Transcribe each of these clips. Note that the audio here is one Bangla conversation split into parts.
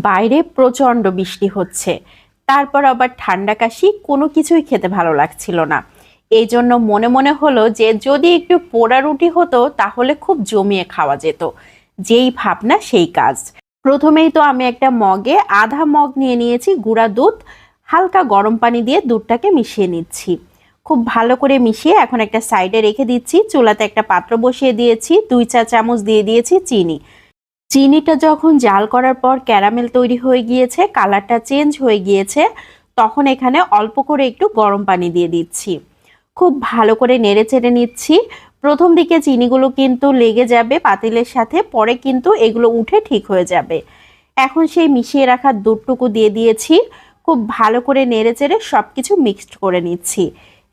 বাইরে প্রচণ্ড বৃষ্টি হচ্ছে। তারপর আবার ঠান্ডা কাশি, কোনো কিছুই খেতে ভালো লাগছিল না। এই জন্য মনে মনে হলো যে, যদি একটু পোড়া রুটি হতো, তাহলে খুব জমিয়ে খাওয়া যেত। যেই ভাবনা, সেই কাজ। প্রথমেই তো আমি একটা মগে আধা মগ নিয়ে নিয়েছি, গুঁড়া দুধ, হালকা গরম পানি দিয়ে দুধটাকে মিশিয়ে নিচ্ছি। খুব ভালো করে মিশিয়ে এখন একটা সাইডে রেখে দিচ্ছি। চুলাতে একটা পাত্র বসিয়ে দিয়েছি, দুই চা চামচ দিয়ে দিয়েছি চিনি। চিনিটা যখন জাল করার পর ক্যারামেল তৈরি হয়ে গিয়েছে, কালারটা চেঞ্জ হয়ে গিয়েছে, তখন এখানে অল্প করে একটু গরম পানি দিয়ে দিচ্ছি। খুব ভালো করে নেড়ে চেড়ে নিচ্ছি। প্রথম দিকে চিনিগুলো কিন্তু লেগে যাবে পাতিলের সাথে, পরে কিন্তু এগুলো উঠে ঠিক হয়ে যাবে। এখন সেই মিশিয়ে রাখা দুধটুকু দিয়ে দিয়েছি। খুব ভালো করে নেড়ে চেড়ে সব কিছু মিক্সড করে নিচ্ছি।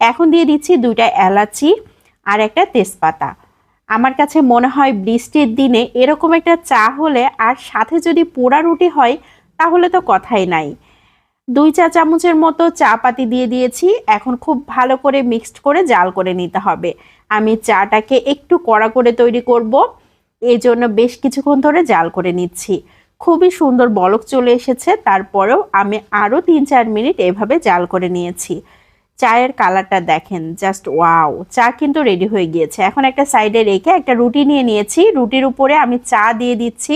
এখন দিয়ে দিচ্ছি দুইটা এলাচি আর একটা তেজপাতা। আমার কাছে মনে হয় বৃষ্টির দিনে এরকম একটা চা হলে আর সাথে যদি পোড়া রুটি হয়, তাহলে তো কথাই নাই। দুই চা চামচের মতো চা পাতি দিয়ে দিয়েছি, এখন খুব ভালো করে মিক্সড করে জাল করে নিতে হবে। আমি চাটাকে একটু কড়া করে তৈরি করব এই জন্য বেশ কিছুক্ষণ ধরে জাল করে নিচ্ছি। খুবই সুন্দর বলক চলে এসেছে, তারপরেও আমি আরও তিন চার মিনিট এভাবে জাল করে নিয়েছি। চায়ের কালারটা দেখেন জাস্ট ওয়াও চা কিন্তু রেডি হয়ে গিয়েছে। এখন একটা সাইডে রেখে একটা রুটি নিয়ে নিয়েছি। রুটির উপরে আমি চা দিয়ে দিচ্ছি।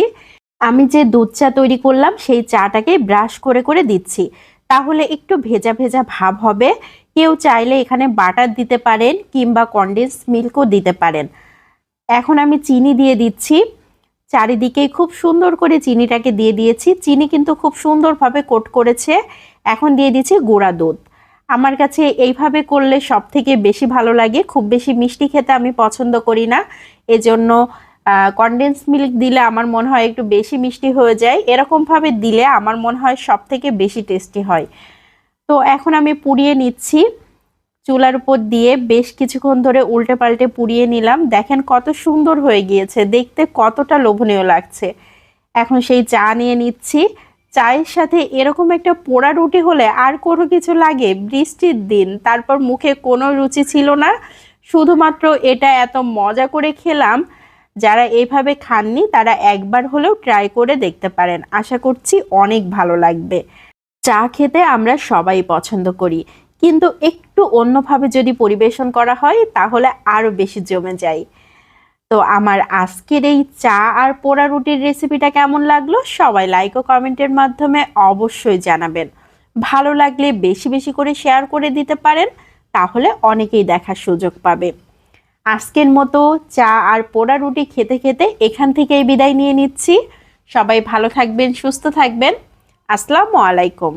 আমি যে দুধ চা তৈরি করলাম, সেই চাটাকে ব্রাশ করে করে দিচ্ছি। তাহলে একটু ভেজা ভেজা ভাব হবে। কেউ চাইলে এখানে বাটার দিতে পারেন কিংবা কন্ডেন্স মিল্কও দিতে পারেন। এখন আমি চিনি দিয়ে দিচ্ছি। চারিদিকে খুব সুন্দর করে চিনিটাকে দিয়ে দিয়েছি। চিনি কিন্তু খুব সুন্দরভাবে কোট করেছে। এখন দিয়ে দিচ্ছি গুঁড়া দুধ। আমার কাছে এইভাবে করলে সব থেকে বেশি ভালো লাগে। খুব বেশি মিষ্টি খেতে আমি পছন্দ করি না। এজন্য কনডেন্স মিল্ক দিলে আমার মনে হয় একটু বেশি মিষ্টি হয়ে যায়। এরকমভাবে দিলে আমার মনে হয় সব থেকে বেশি টেস্টি হয়। তো এখন আমি পুড়িয়ে নিচ্ছি। চুলার উপর দিয়ে বেশ কিছুক্ষণ ধরে উল্টে পাল্টে পুড়িয়ে নিলাম। দেখেন কত সুন্দর হয়ে গিয়েছে। দেখতে কতটা লোভনীয় লাগছে। এখন সেই চা নিয়ে নিচ্ছি। চায়ের সাথে এরকম একটা পোড়া রুটি হলে আর কোনো কিছু লাগে বৃষ্টির দিন। তারপর মুখে কোনো রুচি ছিল না। শুধুমাত্র এটা এত মজা করে খেলাম। যারা এইভাবে খাননি, তারা একবার হলেও ট্রাই করে দেখতে পারেন। আশা করছি অনেক ভালো লাগবে। চা খেতে আমরা সবাই পছন্দ করি। কিন্তু একটু অন্যভাবে যদি পরিবেশন করা হয়, তাহলে আরও বেশি জমে যায়। তো আমার আজকের এই চা আর পোড়া রুটির রেসিপিটা কেমন লাগল সবাই লাইক ও কমেন্টের মাধ্যমে অবশ্যই জানাবেন। ভালো লাগলে বেশি বেশি করে শেয়ার করে দিতে পারেন, তাহলে অনেকেই দেখার সুযোগ পাবে। আজকের মতো চা আর পোড়া রুটি খেতে খেতে এখান থেকেই বিদায় নিয়ে নিচ্ছি। সবাই ভালো থাকবেন, সুস্থ থাকবেন। আসসালামু আলাইকুম।